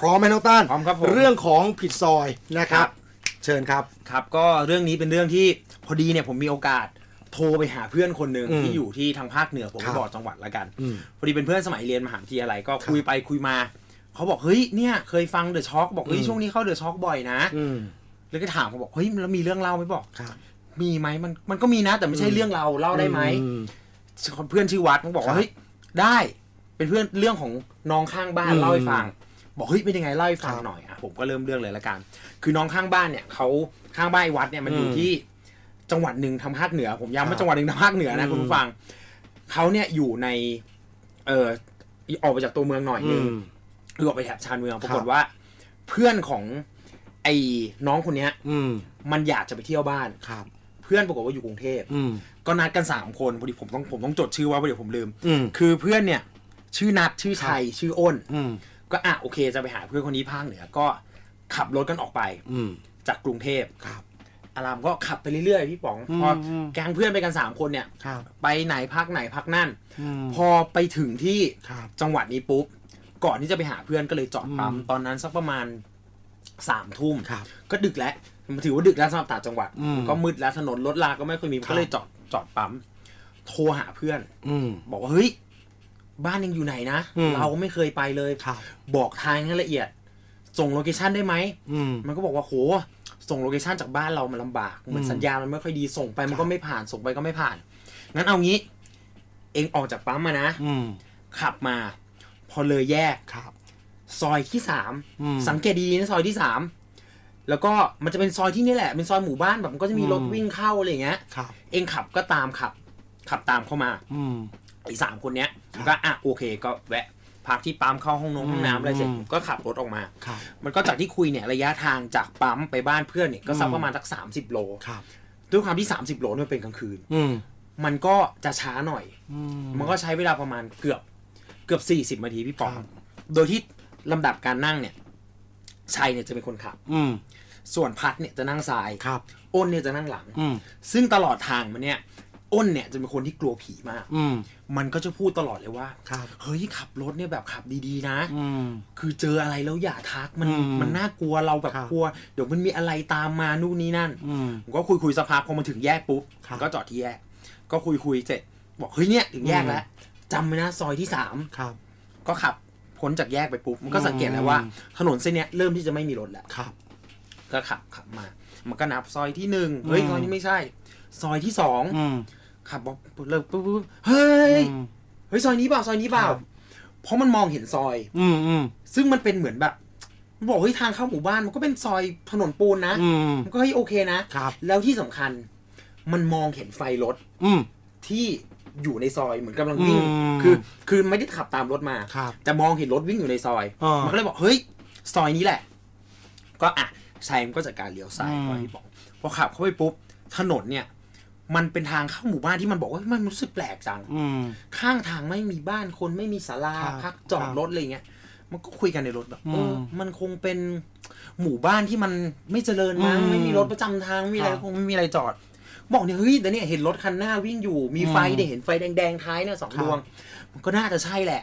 พร้อมไหมน้องต้านพร้อมครับผมเรื่องของผิดซอยนะครับ ครับ เชิญครับ ครับก็เรื่องนี้เป็นเรื่องที่พอดีเนี่ยผมมีโอกาสโทรไปหาเพื่อนคนหนึ่งอืมที่อยู่ที่ทางภาคเหนือผมครัไม่บบอกจังหวัดละกัน อืมพอดีเป็นเพื่อนสมัยเรียนมหาวิทยาลัยก็คุยไปคุยมา เขาบอกเฮ้ยเนี่ยเคยฟังเดอะช็อคบอกเฮ้ยอืม ช่วงนี้เข้าเดอะช็อคบ่อยนะ อืมแล้วก็ถามเขาบอกเฮ้ยแล้วมีเรื่องเล่าไหมบอก ครับ มีไหมมันมันก็มีนะแต่ไม่ใช่เรื่องเราเล่าได้ไหมอืมเพื่อนชื่อวัดมันบอกครัว่าบเฮ้ยได้เป็นเพื่อนเรื่องของน้องข้างบ้านอืมเล่าให้ฟัง บอกเฮ้ยเป็นยังไงเล่าให้ฟังครับหน่อยอะผมก็เริ่มเรื่องเลยละกัน คือน้องข้างบ้านเนี่ยเขาข้างบ้านไอ้วัดเนี่ยมันอยู่อืมที่จังหวัดหนึ่งทางภาคเหนือ ผมครัย้ำบว่าจังหวัดหนึ่งทางภาคเหนือนะอืมคุณผู้ฟังเขาเนี่ยอยู่ใน เออออกไปจากตัวเมืองหน่อยอืนึงมคือออกไปแถบชานเมืองปราครักฏบว่า เพื่อนของ ไอ้น้องคนเนี้ย อืมมันอยากจะไปเที่ยวบ้านครับ เพื่อนปรากฏว่าอยู่กรุงเทพอืมก็นัดกันสามคนพอดีผมต้องผมต้องจดชื่อไว่าเดี๋ยวผมลืมอืม คือเพื่อนเนี่ย ชื่อนัดชื่อชัยชื่ออ้นอืม ก็อะโอเคจะไปหาเพื่อนคนนี้ภาคเหนือก็ขับรถกันออกไป อืมจากกรุงเทพครับอารามก็ขับไปเรื่อยๆพี่ป๋องอืมพออมแก๊งเพื่อนไปกันสามคนเนี่ยครับไปไหนพักไหนพักนั่นอืมพอไปถึงที่ครับจังหวัดนี้ปุ๊บก่อนที่จะไปหาเพื่อนก็เลยจอดปั๊มอืมตอนนั้นสักประมาณสามทุ่มครับก็ดึกแล้วมันถือว่าดึกแล้วสำหรับต่างจังหวัดอืมก็มืดแล้วถนนรถลาก็ไม่ค่อยมีครับก็เลยจอดจอดปั๊ม โทรหาเพื่อนอืมบอกว่าเฮ้ย บ้านยังอยู่ไหนนะ อืมเราไม่เคยไปเลย ครับ บอกทางให้ละเอียด ส่งโลเคชันได้ไหม อืม มันก็บอกว่าโห ส่งโลเคชันจากบ้านเรามันลำบาก เหมือนอืมสัญญาณมันไม่ค่อยดี ส่งไปมัครันบก็ไม่ผ่าน ส่งไปก็ไม่ผ่าน งั้นเอางี้ เองออกจากปั๊มมานะ อืมขับมา พอเลยแยก ครับ ซอยที่สาม อืมสังเกตดีๆนะซอยที่สาม แล้วก็มันจะเป็นซอยที่นี่แหละ เป็นซอยหมู่บ้านแบบมันก็จะมีรถอืม วิ่งเข้าอะไรอย่างเงี้ย ครับ เองขับก็ตามขับ ขับตามเข้ามา อืมไอ้สามคนเนี้ย ครับก็อะโอเคก็แวะพักที่ปั๊มเข้าห้องนงห้องน้ำอะไรเสร็จอืมผมก็ขับรถออกมา ครับมันก็จากที่คุยเนี่ยระยะทางจากปั๊มไปบ้านเพื่อนเนี่ยก็สักอืมประมาณสักสามสิบโลครับ ด้วยความที่30โลเนี่ยมันเป็นกลางคืน อืมมันก็จะช้าหน่อย อืม มันก็ใช้เวลาประมาณเกือบเกือบ40นาทีพี่ปองครับ โดยที่ลำดับการนั่งเนี่ยชัยเนี่ยจะเป็นคนขับ อืมส่วนพัดเนี่ยจะนั่งซ้าย ครับ อ้นเนี่ยจะนั่งหลัง อืมซึ่งตลอดทางมันเนี่ย อ้นเนี่ยจะเป็นคนที่กลัวผีมาก อืม มันก็จะพูดตลอดเลยว่า ครับ เฮ้ยขับรถเนี่ยแบบขับดีๆนะ อืม คือเจออะไรแล้วอย่าทักมันอืมมันน่ากลัวเราแบบครับ กลัว เดี๋ยวมันมีอะไรตามมานู่นนี่นั่น อืม ผมก็คุยคุยสักพักพอมาถึงแยกปุ๊บครับ ก็จอดที่แยก ก็คุยคุยเสร็จบอกเฮ้ยเนี่ยถึงแยกแล้วจำไว้นะซอยที่สามครับ ก็ขับพ้นจากแยกไปปุ๊บมันก็สังเกตแล้วว่าถนนเส้นเนี้ยเริ่มที่จะไม่มีรถแล้ว ครับ ก็ขับขับมา มันก็นับซอยที่หนึ่งเฮ้ยอืม ซอยนี้ไม่ใช่ ซอยที่สองอืม ขับบอกเลิกปุ๊บปุ๊บเฮ้ยอืมเฮ้ยซอยนี้เปล่าซอยนี้เปล่าครับเพราะมันมองเห็นซอย อืมอืมซึ่งมันเป็นเหมือนแบบมันบอกเฮ้ยทางเข้าหมู่บ้านมันก็เป็นซอยถนนปูนนะอืมมันก็เฮ้ยโอเคนะครับแล้วที่สำคัญ มันมองเห็นไฟรถ อืมที่อยู่ในซอยเหมือนกำลังวิ่งอืมคือ คือไม่ได้ขับตามรถมาครับแต่มองเห็นรถวิ่งอยู่ในซอยอ่ามัมันก็เลยบอกเฮ้ยซอยนี้แหละ ก็อะชายมันก็จัดการเลี้ยวซ้ายอืมก่อนที่บอกพอขับเข้าไปปุ๊บถนนเนี่ย มันเป็นทางเข้าหมู่บ้านที่มันบอกว่าเฮ้ยมันรู้สึกแปลกจังอืมข้างทางไม่มีบ้านคนไม่มีศาลาครับพักจอดครับรถอะไรเงี้ยมันก็คุยกันในรถแบบอืมเออมันคงเป็นหมู่บ้านที่มันไม่เจริญมั้งอืมไม่มีรถประจำทางไม่มีอะไรครับคงไม่มีอะไรจอด บอกเนี่ยเฮ้ยแต่เนี่ยเห็นรถคันหน้าวิ่งอยู่มีไฟอืมเนี่ยเห็นไฟแดงๆท้ายเนี่ยสองครับดวง มันก็น่าจะใช่แหละ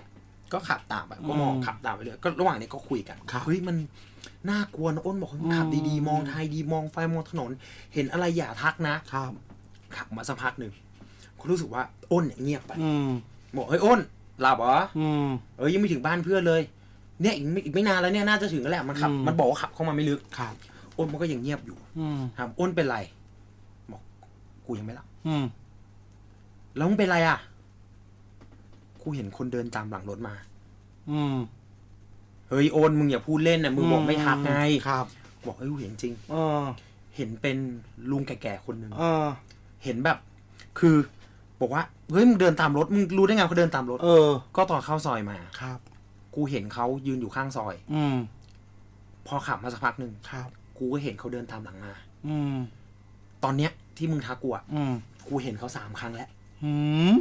ก็ขับตามไปก็มองอืมขับตามไปเรื่อยก็ระหว่างนี้ก็คุยกันครับเฮ้ยมันน่ากลัวนะอ้นบอกเฮ้ยมึงขับอืมดีๆมองไทยดีมองไฟมองถนน เห็นอะไรอย่าทักนะครับ ขับมาสักพักหนึ่งก็รู้สึกว่าอ้นเนี่ยเงียบไปอืมบอกเฮ้ยอ้นหลับเหรออืมเอ้ยยังไม่ถึงบ้านเพื่อนเลย เนี่ยอีกไม่อีกไม่นานแล้วเนี่ยน่าจะถึงแล้วแหละมันขับอืมมันบอกว่าขับเข้ามาไม่ลึกครับอ้นมันก็ยังเงียบอยู่อืมถามอ้นเป็นไรบอกกูยังไม่หลับอืมแล้วมึงเป็นไรอะกูเห็นคนเดินตามหลังรถมา อืมเฮ้ยโอนมึงอย่าพูดเล่นนะมึงบอกไม่ทักไงครับ บอกเฮ้ยกูเห็นจริงเออ เห็นเป็นลุงแก่ๆคนหนึ่ง เออเห็นแบบ คือบอกว่าเฮ้ยมึงเดินตามรถมึงรู้ได้ไงเขาเดินตามรถเออ ก็ตอนเข้าซอยมา ครับ กูเห็นเขายืนอยู่ข้างซอย อืม พอขับมาสักพักหนึ่งครับ กูก็เห็นเขาเดินตามหลังมา อืม ตอนเนี้ยที่มึงทักกูอะอืม กูเห็นเขาสามครั้งแล้ว หืม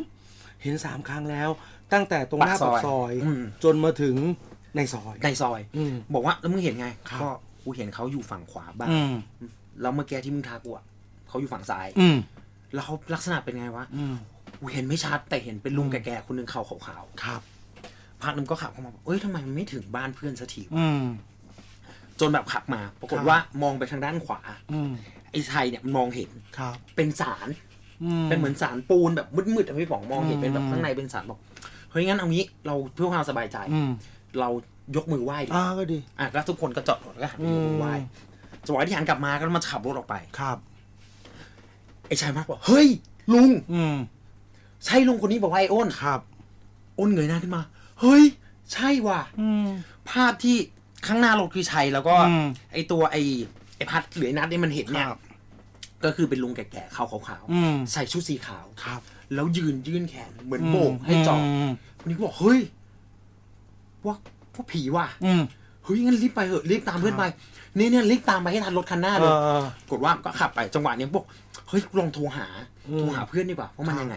เห็นสามครั้งแล้ว ตั้งแต่ตรงหน้าปาปากกซซออยยอืม จนมาถึงในซอย ในซอย อืม บอกว่าแล้วมึงเห็นไง ครับ ก็กูเห็นเขาอยู่ฝั่งขวาบ้าง อืม แล้วเมื่อกี้ที่มึงทักกูอะเขาอยู่ฝั่งซ้าย อืม แล้วเขาลักษณะเป็นไงวะอืมกูเห็นไม่ชัดแต่เห็นเป็นลุงแก่ๆคนหนึ่งขาวขาวครับๆพักหนึงก็ขับเข้ามาบอกเอ้ยทำไมมันไม่ถึงบ้านเพื่อนสักทีวะอืมจนแบบขับมา ปรากฏครับว่ามองไปทางด้านขวาอืมไอ้ชัยเนี่ยมันมองเห็นครับเป็นสารอืมเป็นเหมือนสารปูนแบบมืดๆอะพี่ป๋องมองเห็นอืมเป็นแบบข้างในเป็นสารบอกเฮ้ยงั้นเอางี้เราเพื่อความสบายใจอืมเรายกมือไหว้ดิอ่าก็ดีอะแล้วทุกคนก็จอดรถก็หันไปยกมือไหว้อืมจังหวะที่หันกลับมาก็มาขับรถออกไปครับ ไอ้ชายมากบอกเฮ้ย ลุง อืม ใช่ลุงคนนี้บอกว่าไอ้อ้นครับ อ้นเงยหน้าขึ้นมา เฮ้ย ใช่ว่ะ อืม ภาพที่ข้างหน้ารถคือชัยแล้วก็ อืม ไอตัวไอไอพัดหรือไอนัดเนี่ยมันเห็นเนี่ยครับ ก็คือเป็นลุงแก่ๆขาวขาวอืม ๆใส่ชุดสีขาว ครับแล้วยืนยื่นแขนเหมือนโบกให้จอดมคนนี้ก็บอกเฮ้ยว่าว่าผีว่ะ อืม เฮ้ยงั้นรีบไปเถอะรีบตามเพื่อนไปเนี่ยเนี่ยรีบตามไปให้ทันรถคันหน้าเอเลยอเออ กดว่าก็ขับไปจังหวะเนี้ยบอกเฮ้ยลองโทรหาอืมโทรหาเพื่อนดีกว่าว่ามันครับยังไง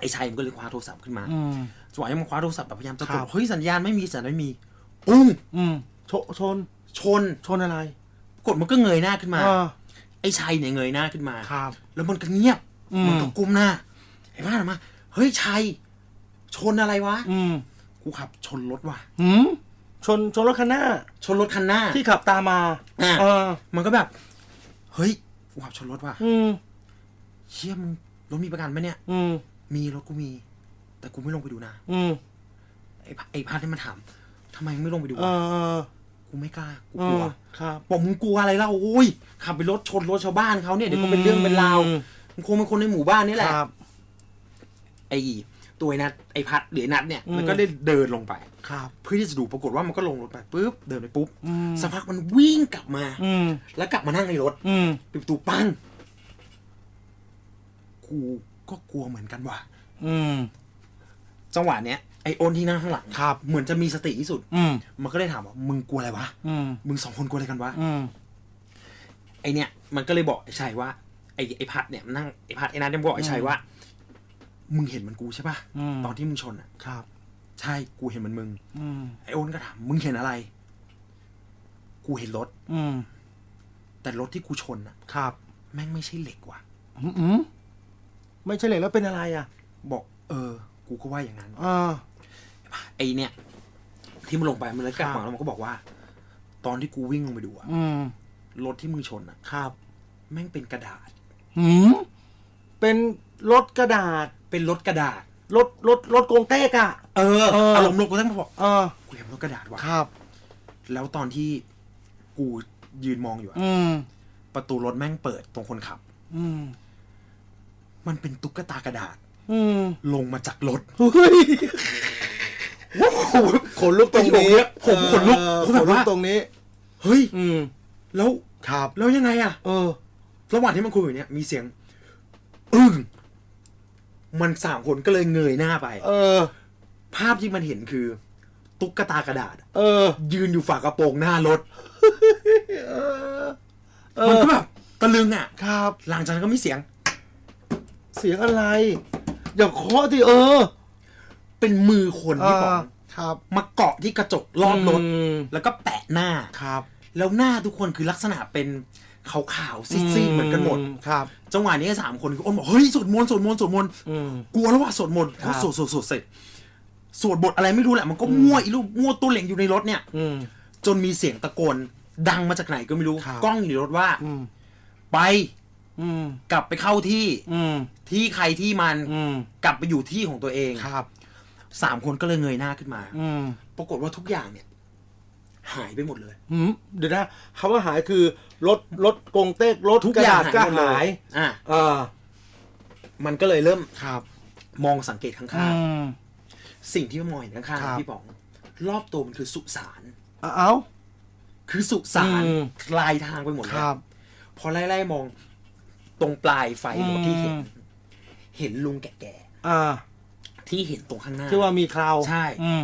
ไอ้ชัยมันก็เลยคว้าโทรศัพท์ขึ้นมาอืมจังหวะที่มันคว้าโทรศัพท์แบบพยายามจะคกรัดบเฮ้ยสัญญาณไม่มีสัญญาณไม่มีปุ้งอืมชนชนชนชนอะไรกดมันก็เงยหน้าขึ้นมาเออไอ้ชัยเนี่ยเงยหน้าขึ้นมาครับ แล้วมันก็เงียบอืมมันก็ก้มหน้าไอ้บ้านออกมาเฮ้ยชัยชนอะไรวะ อืมกูขับชนรถว่ะหืมชนชนรถคันหน้า ชนรถคันหน้า ที่ขับตามมาอะเออมันก็แบบ เฮ้ย กูขับชนรถว่ะอืมเชี่ยมึงรถมีประกันไหมเนี่ย อืมมีรถกูมี แต่กูไม่ลงไปดูนะอืมไอ้พไอ้พาร์ทที่มันถามทำไมไม่ลงไปดูเอวะอเออกูไม่กล้ากูเอกลัวอครับบอกมึงกลัวอะไรเล่าโอ้ยขับไปรถชนรถชาวบ้านเขาเนี่ยเดี๋ยวก็เป็นเรื่องเป็นราวอืมมึงคงเป็นคนในหมู่บ้านนี่แหละ ครับ ไอ้ตัวไอ้นัดไอ้พัดหรือไอ้นัดเนี่ยอืมมันก็ได้เดินลงไป ครับเพื่อที่จะดูปรากฏว่ามันก็ลงรถไปปุ๊บเดินไปปุ๊บอืมสักพักมันวิ่งกลับมา อืมแล้วกลับมานั่งในรถอืมปิดประตูปั้งกูก็กลัวเหมือนกันว่ะอืมจังหวะเนี้ยไอโอนที่นั่งข้างหลังครับเหมือนจะมีสติที่สุด อืมมันก็เลยถามว่ามึงกลัวอะไรวะอืมมึงสองคนกลัวอะไรกันวะอืมไอเนี้ยมันก็เลยบอกไอ้ชัยว่าไอไอพัดเนี่ยมันนั่งไอพัดไอนัทเนี่ยบอกไอชัยว่า มึงเห็นมันกูใช่ปะอืมตอนที่มึงชนอะ ครับ ใช่กูเห็นมันมึงอืมไอโอนก็ถามมึงเห็นอะไร กูเห็นรถ อืม แต่รถที่กูชนอะครับ แม่งไม่ใช่เหล็กว่ะอืมอืมไม่ใช่เหล็กแล้วเป็นอะไรอะ บอก เออ กูก็ว่าอย่างนั้นอ่าไอเนี่ย ที่มันลงไปมันเลยกลับครัมาบแล้วมันก็บอกว่า ตอนที่กูวิ่งลงไปดูอะอืมรถที่มึงชนอะครับ แม่งเป็นกระดาษ หืมเป็นรถกระดาษ เป็นรถกระดาษ รถรถรถกงเต้กอะ เออเอออ อารมณ์รถกูตั้งมาบอกเออ กูเห็นรถกระดาษว่ะครับ แล้วตอนที่กูยืนมองอยู่อะอืม ประตูรถแม่งเปิดตรงคนขับ อืม มันเป็นตุ๊กตากระดาษ อืมลงมาจากรถเฮ้ยขนลุกตรงนี้ผมขนลุกเออผมแบบว่าขนลุกตรงนี้ เฮ้ย อืม แล้วครับ แล้วยังไงอะ เออ ระหว่างที่มันคุยอยู่เนี่ยมีเสียง อึ้ง มันสามคนก็เลยเงยหน้าไป เออ ภาพที่มันเห็นคือ ตุ๊กตากระดาษ เออ ยืนอยู่ฝากระโปรงหน้ารถ เออเอมันอก็แบบตะลึงอะ ครับ หลังจากนั้นก็มีเสียง เสียงอะไร อย่าเคาะที่เออ เป็นมือคนที่บอกครับ มาเกาะที่กระจกรอบรถมแล้วก็แปะหน้า ครับ แล้วหน้าทุกคนคือลักษณะเป็น ขาวๆซีดๆเหมือนกันหมดครับ จังหวะนี้สามคนคืออ้นบอกเฮ้ยสวดมนต์สวดมนต์สวดมนต์อืมกลัวแล้วว่าสวดมนต์ครับเขาสวดสวดสวดเสร็จสวดบทอะไรไม่รู้แหละมันก็มั่วอีลูกมั่วตัวเหล่งอยู่ในรถเนี่ย อืมจนมีเสียงตะโกนดังมาจากไหนก็ไม่รู้ครับกล้องอยู่ในรถว่าอืมไปอืมกลับไปเข้าที่อืมที่ใครที่มันอืมกลับไปอยู่ที่ของตัวเองครับสามคนก็เลยเงยหน้าขึ้นมาอืมปรากฏว่าทุกอย่างเนี่ย หายไปหมดเลยหืมเดี๋ยวนะคำว่าหายคือรถรถกงเต็กรถทุกกระอย่างดาษก็หายหมดเลหายยอะเออมันก็เลยเริ่มครับมองสังเกตข้างอืม ๆ สิ่งที่มองเห็นข้างครับ ๆพี่ป๋อง รอบตัวมันคือสุสานเอ้า คือสุสานอืม ลายทางไปหมดเลคยรับ พอไล่ๆมองตรงปลายไฟรถที่เห็น อืม เห็นลุงแก่อ่า ๆที่เห็นตรงข้างหน้า ที่ว่ามีคราวใช่ อืม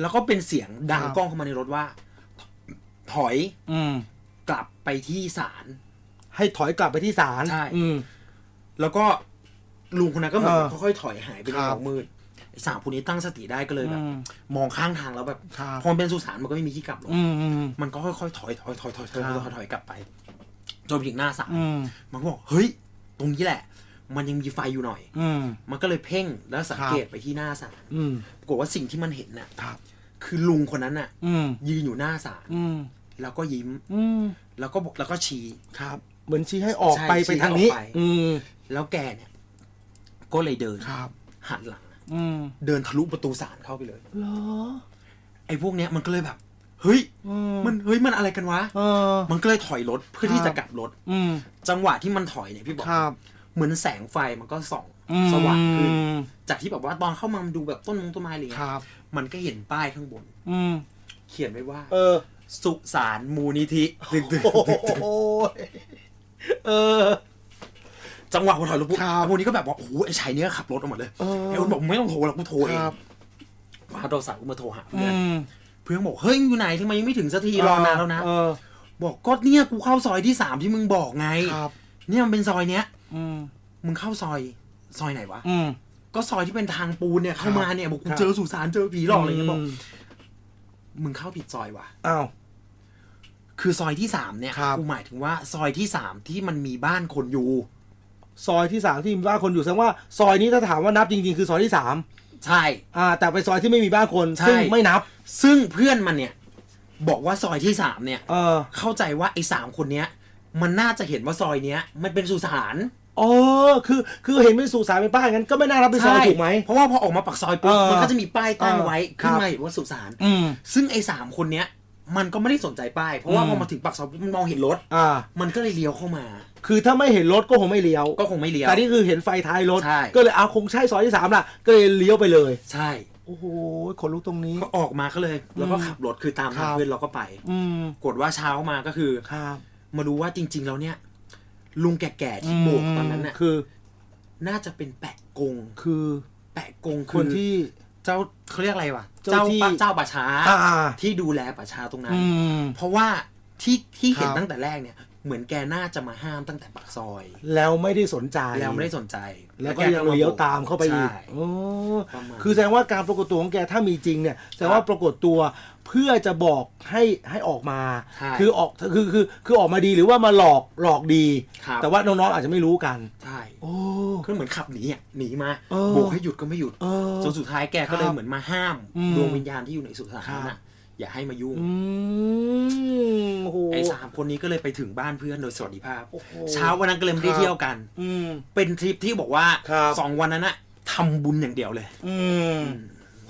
แล้วก็เป็นเสียงดังครับกล้องเข้ามาในรถว่า ถอยอืมกลับไปที่ศาลให้ถอยกลับไปที่ศาลใช่อืม แล้วก็ลุงคนนั้นก็เหมือนเออค่อยๆถอยหายไปในครับเงามืดไอ้สามคนนี้ตั้งสติได้ก็เลยแบบอืมมองข้างทางแล้วแบบครับพอมันเป็นสุสานมันก็ไม่มีที่กลับหรอกอืมอืม มันก็ค่อยๆถอยถอยถอยถอยถอยถอยครับถอยถอยกลับไปจนไปถึงหน้าศาลอืมมันก็บอกเฮ้ย ตรงนี้แหละ มันยังมีไฟอยู่หน่อย อืม มันก็เลยเพ่งแล้วสังเกตไปที่หน้าศาลอืม ปรากฏว่าสิ่งที่มันเห็นน่ะ ครับ คือลุงคนนั้นน่ะ อืม ยืนอยู่หน้าศาลอืม แล้วก็ยิ้ม อืมแล้วก็บอกแล้วก็ชี้ครับ เหมือนชี้ให้ออกใช่ไปชี้ไปทางนี้ ให้ออกไป อืมแล้วแกเนี่ย ก็เลยเดินครับ หันหลัง อืมเดินทะลุประตูศาลเข้าไปเลย เหรอไอ้พวกเนี้ยมันก็เลยแบบ เฮ้ย อืมมันเฮ้ยมันอะไรกันวะ เออ มันก็เลยถอยรถเพื่อที่จะกลับรถ อืมจังหวะที่มันถอยเนี่ยพี่บอก ครับเหมือนแสงไฟมันก็ส่องอืมสว่างขึ้น จากที่แบบว่าตอนเข้ามามันดูแบบต้นมงต้นไม้อะไรคเงี้รัยบมันก็เห็นป้ายข้างบน อืมเขียนไว้ว่า เออ สุสานมูลนิธิตึกตึกโอ้ตึกตึกโหเออ จังหวะพอถอยรถปุ๊บครับไอ้พวกนี้ก็แบบว่าโอ้โหไอ้ชายเนี้ยขับรถออกมาเลยเออ ไอ้คนบอกไม่ต้องโทรหรอกกูโทรเองครับคว้าโทรศัพท์กูมาโทรหาอืเพื่อนมเพื่อนบอกเฮ้ยอยู่ไหนทำไมยังไม่ถึงสักทีรอนานแล้วนะ เออบอกก็เนี่ยกูเข้าซอยที่สามที่มึงบอกไง ครับเนี่ยมันเป็นซอยเนี้ย อืมมึงเข้าซอยซอยไหนวะ อืม ก็ซอยที่เป็นทางปูนเนี่ยเข้ามาเนี่ยบอกกูครับ เจอสุสานเจอผีหลอกอะไรเงี้ยบอก มึงเข้าผิดซอยว่ะ อ้าว คือซอยที่สามเนี่ยครับ กูหมายถึงว่าซอยที่สามที่มันมีบ้านคนอยู่ ซอยที่สามที่มีบ้านคนอยู่แสดงว่าซอยนี้ถ้าถามว่านับจริงๆ คือซอยที่สามใช่ อ่า แต่เป็นซอยที่ไม่มีบ้านคนใช่ ซึ่งไม่นับ ซึ่งเพื่อนมันเนี่ย บอกว่าซอยที่สามเนี่ย เออเข้าใจว่าไอ้สามคนเนี้ย มันน่าจะเห็นว่าซอยเนี้ย มันเป็นสุสานอ๋อคือคือเห็นเป็นสุสานเป็นป้ายงั้นก็ไม่น่ารับเป็นซอยถูกไหม เพราะว่าพอออกมาปากซอยปุ๊บเออมันก็จะมีป้ายตั้งไว้เออขึ้นครับมาเห็นว่าสุสาน อืม ซึ่งไอ้สามคนเนี้ย มันก็ไม่ได้สนใจป้าย เพราะว่าอืมพอมาถึงปากซอยปุ๊บมันมองเห็นรถ อ่า มันก็เลยเลี้ยวเข้ามา คือถ้าไม่เห็นรถก็คงไม่เลี้ยว ก็คงไม่เลี้ยว แต่นี่คือเห็นไฟท้ายรถ ใช่ ก็เลยเอาคงใช่ซอยที่สามล่ะ ก็เลยเลี้ยวไปเลย ใช่ โอ้โหขนลุกตรงนี้ ก็ออกมาก็เลย แล้วก็อืมขับรถคือตามครัทางบเพื่อนเราก็ไป อืม กดว่าเช้ามาก็คือ ครับมารู้ว่าจริง ๆ แล้วเนี่ย ลุงแก่ๆที่โบกตอนนั้นน่ะ คือ น่าจะเป็นแปะกง คือแปะกงคคืนอที่ เจ้าเขาเรียกอะไรวะเจ้าเจ้าที่ปะเจ้าป่าช้าอ่าที่ดูแลป่าช้าตรงนั้นอืมเพราะว่าที่ที่เห็นครับตั้งแต่แรกเนี่ย เหมือนแกน่าจะมาห้ามตั้งแต่ปากซอย แล้วไม่ได้สนใจแล้วไม่ได้สนใจ แล้วก็แยังเลี้ยวตามเข้าไปอีกใช่โอ้ประมาณคือแสดงว่าการปรากฏตัวของแกถ้ามีจริงเนี่ยแสดงว่าปรากฏตัวเพื่อจะบอกให้ให้ออกมาใช่คือออกคือคือคือออกมาดีหรือว่ามาหลอกหลอกดีครับแต่ว่าน้องๆอาจจะไม่รู้กันใช่โอ้ก็เหมือนขับหนีอะหนีมาเออโบกให้หยุดก็ไม่หยุดเออจนสุดท้ายแกก็เลคยรับเหมือนมาห้ามอืมดวงวิญญาณที่อยู่ในสุสานครับนั้นน่ะ อย่าให้มายุ่งอืมโอ้โหไอ้สามคนนี้ก็เลยไปถึงบ้านเพื่อนโดยสวัสดิภาพโอ้โหเช้าวันนั้นก็เลยไม่ได้ครับเที่ยวกัน อืมเป็นทริปที่บอกว่าครับสองวันนั้นน่ะทำบุญอย่างเดียวเลย อืม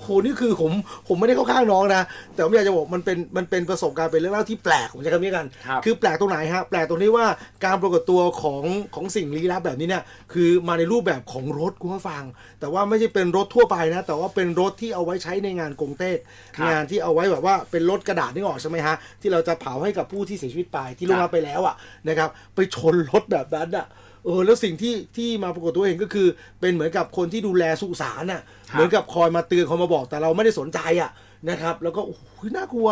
โหนี่คือผมผมไม่ได้เข้าข้างน้องนะ แต่ผมอยากจะบอกมันเป็นมันเป็นประสบการณ์เป็นเรื่องเล่าที่แปลกผมใช้คำนี้กันครับอแปลกตรงไหนฮะแปลกตรงที่ว่าการปรากฏตัวของของสิ่งลี้ลับแบบนี้เนี่ยคือมาในรูปแบบของรถคุณผู้ฟัง แต่ว่าไม่ใช่เป็นรถทั่วไปนะ แต่ว่าเป็นรถที่เอาไว้ใช้ในงานกงเต็กครับงานที่เอาไว้แบบว่าเป็นรถกระดาษนี่ออกใช่ไหมฮะที่เราจะเผาให้กับผู้ที่เสียชีวิตไปที่ล่วงครัลับบไปแล้วอะนะครับไปชนรถแบบนั้นอะ เออแล้วสิ่งที่ที่มาปรากฏตัวเองก็คือ เป็นเหมือนกับคนที่ดูแลสุสานอะครับเหมือนกับคอยมาเตือนคอยมาบอกแต่เราไม่ได้สนใจอะนะครับ แล้วก็โอ้โหน่ากลัว